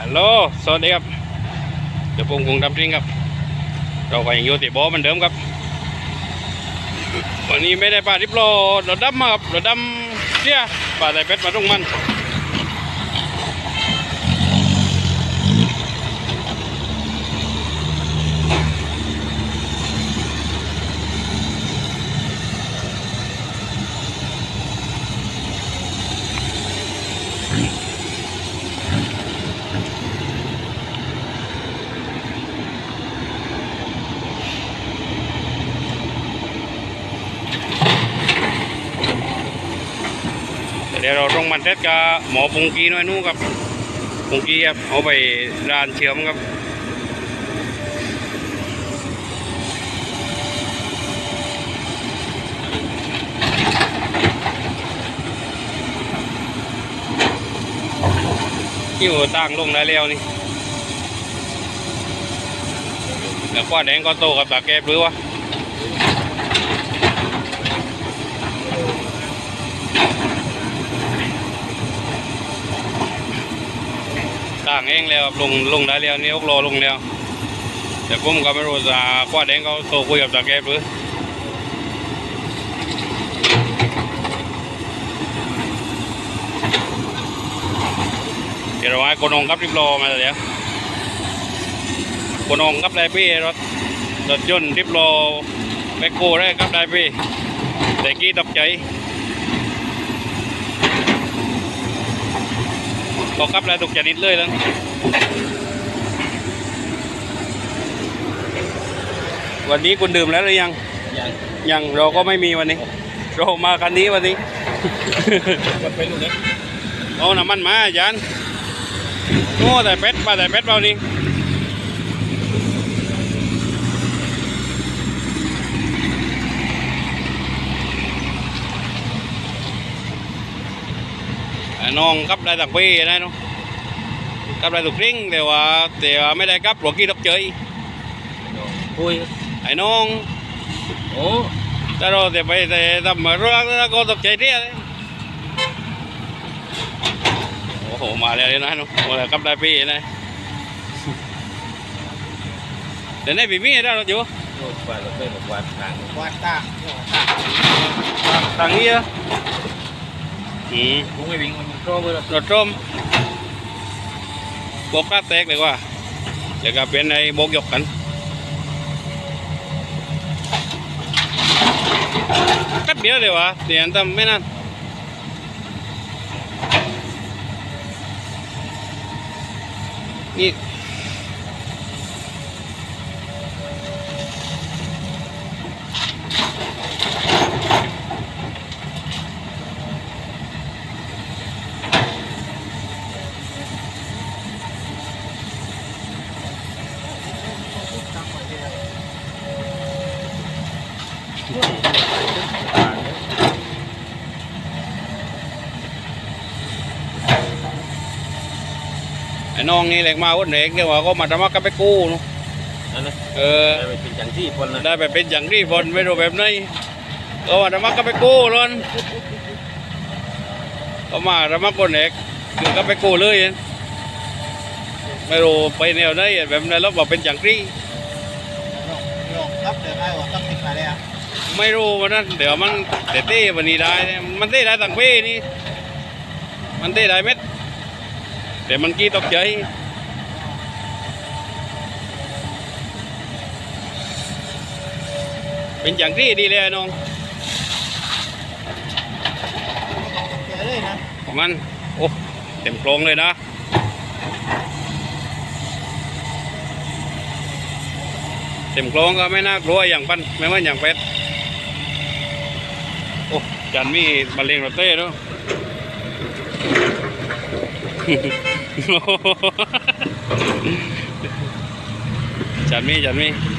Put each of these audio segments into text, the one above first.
ฮัลโหลสวัสดีครับ เดี๋ยวผมคงดำจริงครับ เราก็ยังอยู่ที่บ่อเหมือนเดิมครับ วันนี้ไม่ได้ปลาทิพโลรถดำมาครับรถดำเชี่ยปลาไตเป็ดมาตรงมัน ดี๋ยวเราต้องมันเท็ดกับหมอปุงกีน่อยนู้นครับปุงกีครับเอาไปร้านเชื่อมครับอยู่ตั้งลงได้แล้วนี่แล้วกว่าแดงก็โตกับตาแก้บหรือวะ ต่างเองแล้วลงลงได้แล้วนี่อกรอลงแล้วแต่ผมก็ไม่รู้จะกว่าแดงเขาโตคุยกับตาแกบหรือเดี๋ยวเราให้คนองกับริบรอมาเดี๋ยวคนองกับได้พี่รถรถยนต์ริบรอแมคโครได้กับได้พี่แต่กี้ตกใจ ก็กลับแล้วทุกชนิดเลยแล้ววันนี้คุณดื่มแล้วหรือยัง ยังยังเราก็ไม่มีวันนี้ เรามาคันนี้วันนี้ มันไปลูกเนี้ยเอาน้ำมันมาอาจารย์โอ้แต่เป็ดปลาแต่เป็ดเปล่านี่ น้องกลับได้ตักปีนะเนาะกลับได้ตุกริ้งแต่ว่าแต่ว่าไม่ได้กลับหลวงกี้ตกเจยคุยไอ้น้องโอ้แต่เราแต่ไปแต่ทำมารักแล้วก็ตกใจเรียเลยโอ้โหมาแล้วนะเนาะมาแล้วกลับได้ปีนะแต่ในปีมีได้เราอยู่โหดกว่าเราไปหมดวันทางวัดตาทางนี้อะ อืมกูไม่วิ่งมันโตไปแล้วรถร่มบกกล้าแตกเลยว่าเดี๋ยวก็เป็นไอ้บกยกกันแป๊บเดียวเลยวะเดี๋ยวทำไม่นานนี่ ไอ้น้องนี่แหลกมาวันเด็กเดี๋ยวว่าก็มาทำมากับไปกู้เนอะนั่นนะเออได้ไปเป็นจังที่คนนะได้ไปเป็นอย่างที่บนไม่รู้แบบไหนก็มาทำมากับไปกู้ล้นก็มาทำมาคนเด็กคือก็ไปกู้เลยไม่รู้ไปแนวไหนแบบไหนแล้วบอกเป็นอย่างที่ ลงครับเดี๋ยวไอ้ว่าต้องติดมาแล้ว ไม่รู้วันนั้นเดี๋ยวมันเตะเต้วันนี้ได้เนี่ยมันเต้ได้ต่างเป้นี่ มันเต้ได้เม็ดแต่มันกี้ตกใจเป็นอย่างที่ดีเลยน้องเจอเลยนะของมัน โอ้ เต็มโครงเลยนะเต็มโครงก็ไม่น่ากลัวอย่างปันไม่ว่าอย่างเป็ดโอ้ จันมีมะเร็งรถเต้ด้วย จันมีจันมี มีเรื่องว่าไอ้ตาแกเจอกาวว่าตัวเอดูตัวกับรถเต้นถ้าไม่ได้กาวว่าตัวเอไม่กับเรื่องว่าแต่รับมา ตัดหูกันเลยที่ไปตั้งกันม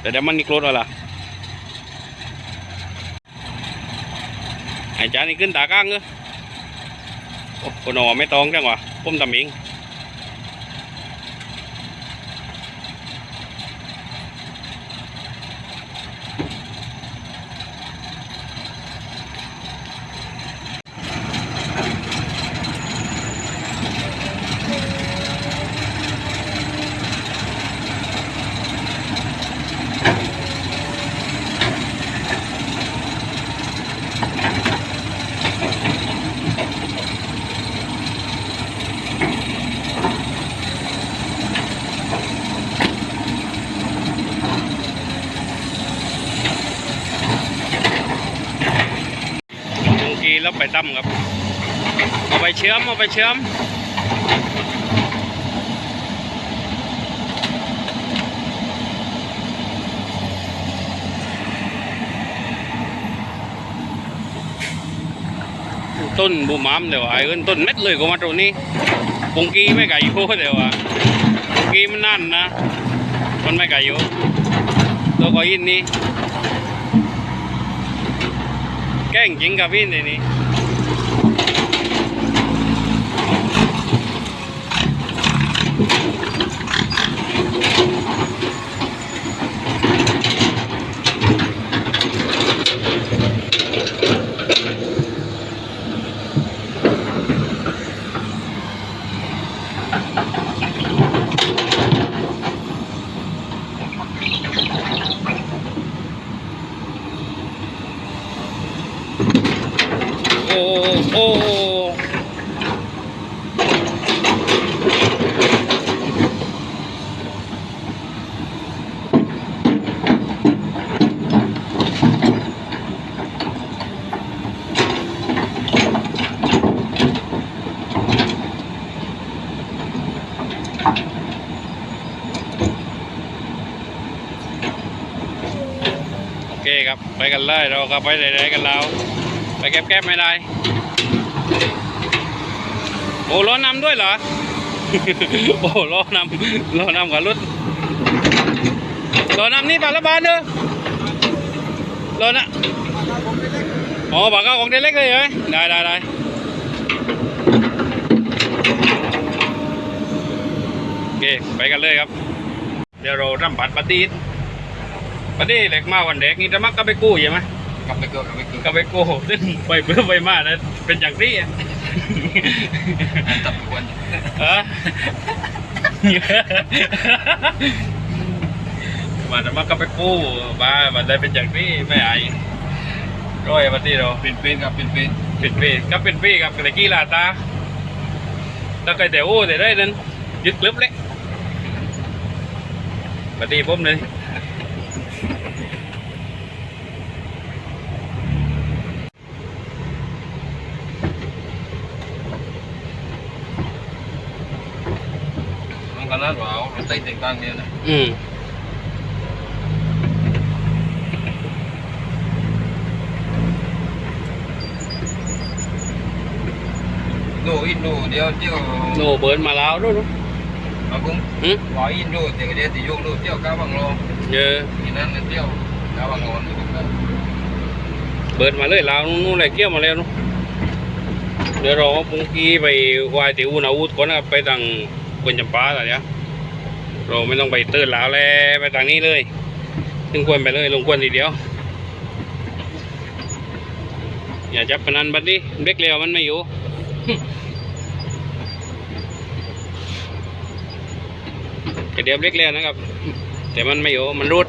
แต่เดี๋ยวมันนี่ครดแล้วล่ะอาจานี่ขึ้นตากลางเนอะโอ้คนหอไม่ต้องจังวะผมทำเอง ไปตั้มครับ เอาไปเชื่อม เอาไปเชื่อมต้นบูมามเดี๋ยวไอ้เอิ้นต้นเม็ดเลยก็มาตรงนี้ปงกีไม่ไก่โย่เดี๋ยวอะปงกีมันนั่นนะมันไม่ไก่โย่ตัวก็ยินนี่แก้งจริงกับพี่นี่นี่โอ้โอ้โอ เคครับ ไปกันเลยเราก็ไปไหนๆกันแล้ว ไปแก็บๆไม่ได้ โอ้ล้อนำด้วยเหรอ โอ้ล้อนำล้อนำกับรถล้อนำนี่ปลาละบาทเด้อล้อนะอ๋อปากกาของเด็กเล็กเลยเหรอได้ได้ได้โอเค ไปกันเลยครับ เดี๋ยวเราทำผัดปลาตี ดปลาตีดเล็กมาวันเด็กนี่จะมักก็ไปกู้ใช่ไหมกลับไปเกิดกลับไปเกิดก็ไปโก้ซึ่งไปเพื่อไปมาแล้วเป็นอย่างนี้อะตับควนเออมาแต่มาก็ไปกู้มาบันไดเป็นอย่างนี้ไม่อายร้อยมาที่เราเป็นเป็นครับเป็นเป็นปิดปีก็เป็นปีกับกระกี้ลาตาถ้าใครแต่โอ้แต่ได้นั้นยึดกลึบเลยมาดีผมเลย มันก็น่าหวาวเราใส่แต่งตั้งเนี่ยนะอืมดูอินดูเดี๋ยวเที่ยวโนเบิร์นมาแล้วด้วยเนอะมาคุ้มอืมหวาอินดูเดี๋ยวเดี๋ยวติยงดูเที่ยวก้าวบางโลเยอะทีนั้นเที่ยวก้าวบางโลนี่ผมก็เปิดมาเลยลาวนู่นเลยเกี่ยวมาแล้วนู่นเดี๋ยวเราปุงกี้ไปวายติวนาวุธก่อนนะครับไปทางกวนจำปาแต่เนี้ย เราไม่ต้องไปเตือนลาวแล้วไปทางนี้เลยถึงควรไปเลยลงควรทีเดียว อย่าจับพนันบัดนี้เบรกเร็วมันไม่อยู่แต่เดี๋ยวเบรกเร็วนะครับ แต่มันไม่อยู่มันรุด